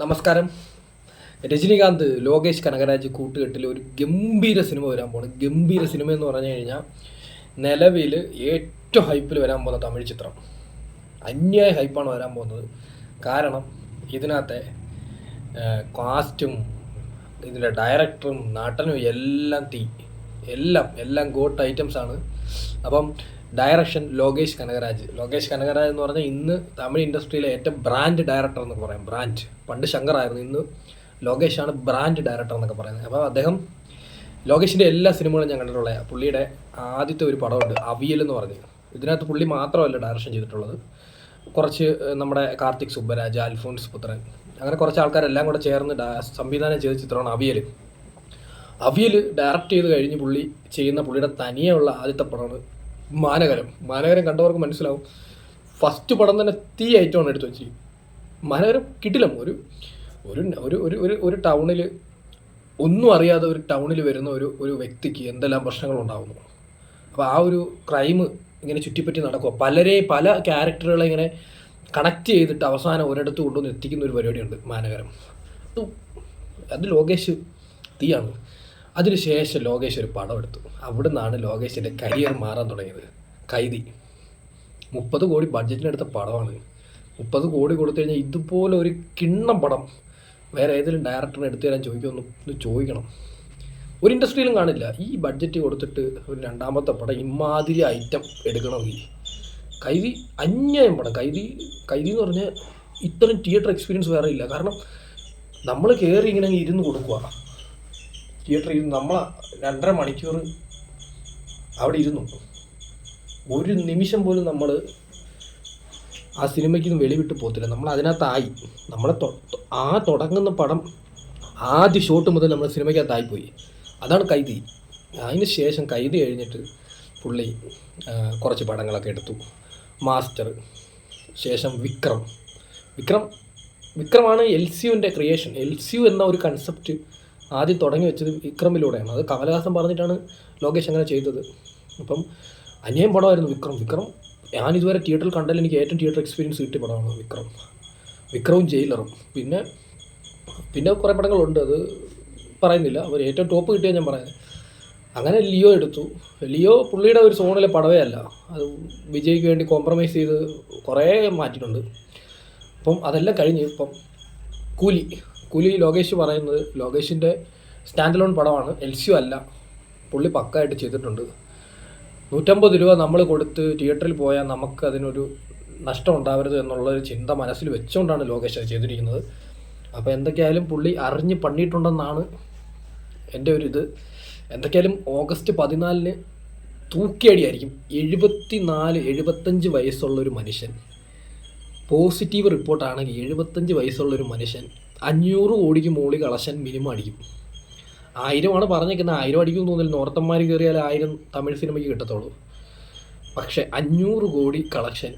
നമസ്കാരം. രജനീകാന്ത് ലോകേഷ് കനകരാജ് കൂട്ടുകെട്ടിൽ ഒരു ഗംഭീര സിനിമ വരാൻ പോണ്. ഗംഭീര സിനിമ എന്ന് പറഞ്ഞു കഴിഞ്ഞാൽ നിലവിൽ ഏറ്റവും ഹൈപ്പിൽ വരാൻ പോകുന്ന തമിഴ് ചിത്രം. അന്യായ ഹൈപ്പാണ് വരാൻ പോകുന്നത്. കാരണം ഇതിനകത്തെ കാസ്റ്റും ഇതിന്റെ ഡയറക്ടറും നടനും എല്ലാം തീ. എല്ലാം എല്ലാം ഗോട്ട് ഐറ്റംസ് ആണ്. അപ്പം ഡയറക്ഷൻ ലോകേഷ് കനകരാജ്. ലോകേഷ് കനകരാജ് എന്ന് പറഞ്ഞാൽ ഇന്ന് തമിഴ് ഇൻഡസ്ട്രിയിലെ ഏറ്റവും ബ്രാൻഡ് ഡയറക്ടർ എന്നൊക്കെ പറയാം. ബ്രാൻഡ് പണ്ട് ശങ്കറായിരുന്നു ഇന്ന് ലോകേഷാണ് ബ്രാൻഡ് ഡയറക്ടർ എന്നൊക്കെ പറയുന്നത്. അപ്പോൾ അദ്ദേഹം ലോകേഷിന്റെ എല്ലാ സിനിമകളും ഞാൻ കണ്ടിട്ടുള്ള പുള്ളിയുടെ ആദ്യത്തെ ഒരു പടമുണ്ട് അവിയൽ എന്ന് പറഞ്ഞ്. ഇതിനകത്ത് പുള്ളി മാത്രമല്ല ഡയറക്ഷൻ ചെയ്തിട്ടുള്ളത്. കുറച്ച് നമ്മുടെ കാർത്തിക് സുബ്ബരാജ് അൽഫോൺസ് പുത്രൻ അങ്ങനെ കുറച്ച് ആൾക്കാരെല്ലാം കൂടെ ചേർന്ന് സംവിധാനം ചെയ്ത ചിത്രമാണ് അവിയൽ. അവിയൽ ഡയറക്റ്റ് ചെയ്ത് കഴിഞ്ഞ് പുള്ളി ചെയ്യുന്ന പുള്ളിയുടെ തനിയുള്ള ആദ്യത്തെ പടമാണ് മാനകരം. മാനകരം കണ്ടവർക്ക് മനസ്സിലാവും. ഫസ്റ്റ് പടം തന്നെ തീ ഐറ്റമാണ് എടുത്തു വെച്ചി മാനകരം കിട്ടില്ല. ഒരു ഒരു ഒരു ഒരു ഒരു ഒരു ടൗണിൽ ഒന്നും അറിയാതെ ഒരു ടൗണിൽ വരുന്ന ഒരു ഒരു വ്യക്തിക്ക് എന്തെല്ലാം പ്രശ്നങ്ങളുണ്ടാകുന്നു അപ്പോൾ ആ ഒരു ക്രൈം ഇങ്ങനെ ചുറ്റിപ്പറ്റി നടക്കുക പലരെ പല ക്യാരക്ടറുകളെ ഇങ്ങനെ കണക്ട് ചെയ്തിട്ട് അവസാനം ഒരിടത്ത് കൊണ്ടുവന്ന് എത്തിക്കുന്ന ഒരു പരിപാടിയുണ്ട് മാനകരം. അത് അത് ലോകേഷ് തീയാണ്. അതിനുശേഷം ലോകേഷ് ഒരു പടം എടുത്തു. അവിടെ നിന്നാണ് ലോകേഷിന്റെ കരിയർ മാറാൻ തുടങ്ങിയത്. കൈതി. മുപ്പത് കോടി ബഡ്ജറ്റിനെടുത്ത പടമാണ്. മുപ്പത് കോടി കൊടുത്തു കഴിഞ്ഞാൽ ഇതുപോലെ ഒരു കിണ്ണം പടം വേറെ ഏതെങ്കിലും ഡയറക്ടറിനെ എടുത്തു തരാൻ ചോദിക്കുമെന്ന് ഒന്ന് ചോദിക്കണം. ഒരു ഇൻഡസ്ട്രിയിലും കാണില്ല. ഈ ബഡ്ജറ്റ് കൊടുത്തിട്ട് ഒരു രണ്ടാമത്തെ പടം ഇമാതിരി ഐറ്റം എടുക്കണമെങ്കിൽ. കൈതി അന്യായം പടം. കൈതി കൈതി എന്ന് പറഞ്ഞാൽ ഇത്രയും തിയേറ്റർ എക്സ്പീരിയൻസ് വേറെ ഇല്ല. കാരണം നമ്മൾ കയറി ഇങ്ങനെ ഇരുന്ന് കൊടുക്കുക തിയേറ്ററിൽ നമ്മൾ രണ്ടര മണിക്കൂർ അവിടെ ഇരുന്നു. ഒരു നിമിഷം പോലും നമ്മൾ ആ സിനിമയ്ക്ക് നിന്ന് വെളിവിട്ട് പോകത്തില്ല. നമ്മൾ അതിനകത്തായി. നമ്മളെ ആ തുടങ്ങുന്ന പടം ആദ്യ ഷോട്ട് മുതൽ നമ്മൾ സിനിമയ്ക്കകത്തായിപ്പോയി. അതാണ് കൈതി. അതിന് ശേഷം കൈതി കഴിഞ്ഞിട്ട് പുള്ളി കുറച്ച് പടങ്ങളൊക്കെ എടുത്തു. മാസ്റ്റർ ശേഷം വിക്രം. വിക്രം വിക്രമാണ് എൽ സിയുവിന്റെ ക്രിയേഷൻ എൽ സിയു എന്ന ഒരു കൺസെപ്റ്റ് ആദ്യം തുടങ്ങി വെച്ചത് വിക്രമിലൂടെയാണ്. അത് കമലഹാസൻ പറഞ്ഞിട്ടാണ് ലോകേഷ് അങ്ങനെ ചെയ്തത്. അപ്പം അന്യം പടമായിരുന്നു വിക്രം. വിക്രം ഞാൻ ഇതുവരെ തിയേറ്ററിൽ കണ്ടതിൽ എനിക്ക് ഏറ്റവും തിയേറ്റർ എക്സ്പീരിയൻസ് കിട്ടിയ പടമാണ് വിക്രം. വിക്രവും ജയിലറും. പിന്നെ പിന്നെ കുറേ പടങ്ങളുണ്ട്. അത് പറയുന്നില്ല. അവർ ഏറ്റവും ടോപ്പ് കിട്ടിയാൽ ഞാൻ പറയുന്നത് അങ്ങനെ ലിയോ എടുത്തു. ലിയോ പുള്ളിയുടെ ഒരു സോണിലെ പടവേ അല്ല. അത് വിജയ്ക്ക് വേണ്ടി കോംപ്രമൈസ് ചെയ്ത് കുറേ മാറ്റിയിട്ടുണ്ട്. അപ്പം അതെല്ലാം കഴിഞ്ഞ് ഇപ്പം കൂലി. കൂലി ലോകേഷ് പറയുന്നത് ലോകേഷിന്റെ സ്റ്റാൻഡ് ലോൺ പടമാണ്. എൽ സി അല്ല. പുള്ളി പക്കായിട്ട് ചെയ്തിട്ടുണ്ട്. നൂറ്റമ്പത് രൂപ നമ്മൾ കൊടുത്ത് തിയേറ്ററിൽ പോയാൽ നമുക്ക് അതിനൊരു നഷ്ടം ഉണ്ടാവരുത് എന്നുള്ളൊരു ചിന്ത മനസ്സിൽ വെച്ചുകൊണ്ടാണ് ലോകേഷ് അത് ചെയ്തിരിക്കുന്നത്. അപ്പോൾ എന്തൊക്കെയായാലും പുള്ളി അറിഞ്ഞ് പണിയിട്ടുണ്ടെന്നാണ് എന്റെ ഒരു ഇത്. എന്തൊക്കെയായാലും ഓഗസ്റ്റ് പതിനാലിന് തൂക്കിയടിയായിരിക്കും. എഴുപത്തി നാല് എഴുപത്തഞ്ച് വയസ്സുള്ള ഒരു മനുഷ്യൻ. പോസിറ്റീവ് റിപ്പോർട്ടാണെങ്കിൽ എഴുപത്തഞ്ച് വയസ്സുള്ള ഒരു മനുഷ്യൻ അഞ്ഞൂറ് കോടിക്ക് മുകളിൽ കളക്ഷൻ മിനിമം അടിക്കും. ആയിരമാണ് പറഞ്ഞേക്കുന്നത്. ആയിരം അടിക്കും തോന്നില്ല നോർത്തന്മാർ കയറിയാൽ ആയിരം തമിഴ് സിനിമയ്ക്ക് കിട്ടത്തുള്ളൂ. പക്ഷേ അഞ്ഞൂറ് കോടി കളക്ഷൻ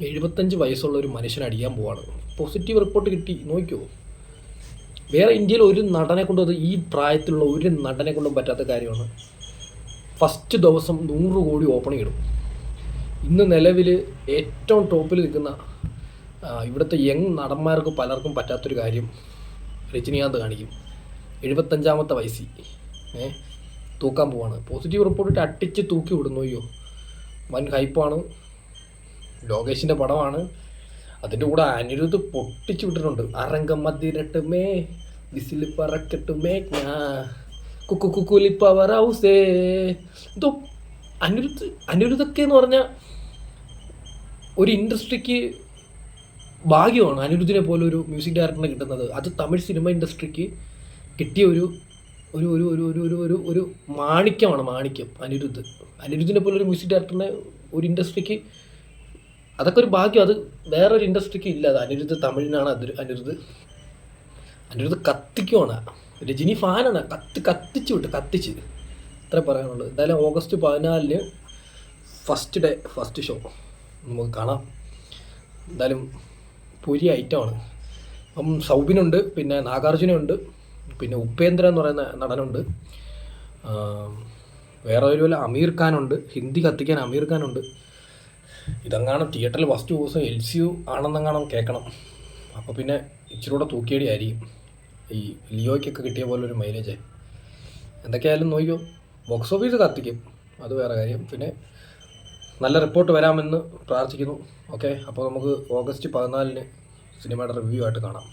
എഴുപത്തഞ്ച് വയസ്സുള്ള ഒരു മനുഷ്യൻ അടിക്കാൻ പോവാണ്. പോസിറ്റീവ് റിപ്പോർട്ട് കിട്ടി. നോക്കിയോ വേറെ ഇന്ത്യയിൽ ഒരു നടനെ കൊണ്ടും അത് ഈ പ്രായത്തിലുള്ള ഒരു നടനെ കൊണ്ടും പറ്റാത്ത കാര്യമാണ്. ഫസ്റ്റ് ദിവസം നൂറ് കോടി ഓപ്പണിംഗ് ഇടും ഇന്ന് നിലവിൽ ഏറ്റവും ടോപ്പിൽ നിൽക്കുന്ന ഇവിടുത്തെ യങ് നടന്മാർക്ക് പലർക്കും പറ്റാത്തൊരു കാര്യം രജനീകാന്ത് കാണിക്കും. എഴുപത്തഞ്ചാമത്തെ വയസ്സിൽ ഏ തൂക്കാൻ പോവാണ്. പോസിറ്റീവ് റിപ്പോർട്ടിട്ട് അട്ടിച്ച് തൂക്കി വിടുന്നു. അയ്യോ വൻ ഹൈപ്പാണ് ലോകേഷിന്റെ പടമാണ്. അതിന്റെ കൂടെ അനിരുദ്ധ് പൊട്ടിച്ചു വിട്ടിട്ടുണ്ട്. അരങ്കം മതിരട്ടുമേ വിസിൽ പറക്കട്ടുമേ കുക്കു കുക്കുലി പവർ ഹൗസേ എന്തോ അനിരുദ്ധ് അനിരുദ്ധൊക്കെ എന്ന് പറഞ്ഞാൽ ഒരു ഇൻഡസ്ട്രിക്ക് ഭാഗ്യമാണ് അനിരുദ്ധിനെ പോലെ ഒരു മ്യൂസിക് ഡയറക്ടറിനെ കിട്ടുന്നത്. അത് തമിഴ് സിനിമ ഇൻഡസ്ട്രിക്ക് കിട്ടിയ ഒരു ഒരു ഒരു ഒരു ഒരു ഒരു ഒരു ഒരു മാണിക്യമാണ് മാണിക്യം അനിരുദ്ധ്. അനിരുദ്ധിനെ പോലെ ഒരു മ്യൂസിക് ഡയറക്ടറിനെ ഒരു ഇൻഡസ്ട്രിക്ക് അതൊക്കെ ഒരു ഭാഗ്യം. അത് വേറൊരു ഇൻഡസ്ട്രിക്ക് ഇല്ല. അത് അനിരുദ്ധ് തമിഴിനാണ് അത് അനിരുദ്ധ്. അനിരുദ്ധ് കത്തിക്കുവാണ്. രജനി ഫാനാണ്. കത്ത് കത്തിച്ചു വിട്ട് കത്തിച്ച്. ഇത്ര പറയാനുള്ളത് എന്തായാലും ഓഗസ്റ്റ് പതിനാലിന് ഫസ്റ്റ് ഡേ ഫസ്റ്റ് ഷോ നമുക്ക് കാണാം. എന്തായാലും പുരി ഐറ്റമാണ് അപ്പം സൗബിനുണ്ട് പിന്നെ നാഗാർജുനുണ്ട് പിന്നെ ഉപേന്ദ്ര എന്ന് പറയുന്ന നടനുണ്ട്. വേറെ ഒരു പോലെ അമീർ ഖാനുണ്ട് ഹിന്ദി കത്തിക്കാൻ അമീർ ഖാനുണ്ട്. ഇതെങ്ങാനും തിയേറ്ററിൽ ഫസ്റ്റ് ദിവസം എൽ സി യു ആണെന്നെങ്ങാനും കേൾക്കണം അപ്പോൾ പിന്നെ ഇച്ചിരി കൂടെ തൂക്കിയടി ആയിരിക്കും ഈ ലിയോയ്ക്കൊക്കെ കിട്ടിയ പോലെ ഒരു മൈലേജ് എന്തൊക്കെയായാലും നോക്കിയോ ബോക്സ് ഓഫീസ് കത്തിക്കും. അത് വേറെ കാര്യം. പിന്നെ നല്ല റിപ്പോർട്ട് വരാമെന്ന് പ്രാർത്ഥിക്കുന്നു. ഓക്കെ അപ്പോൾ നമുക്ക് ഓഗസ്റ്റ് പതിനാലിന് സിനിമയുടെ റിവ്യൂ ആയിട്ട് കാണാം.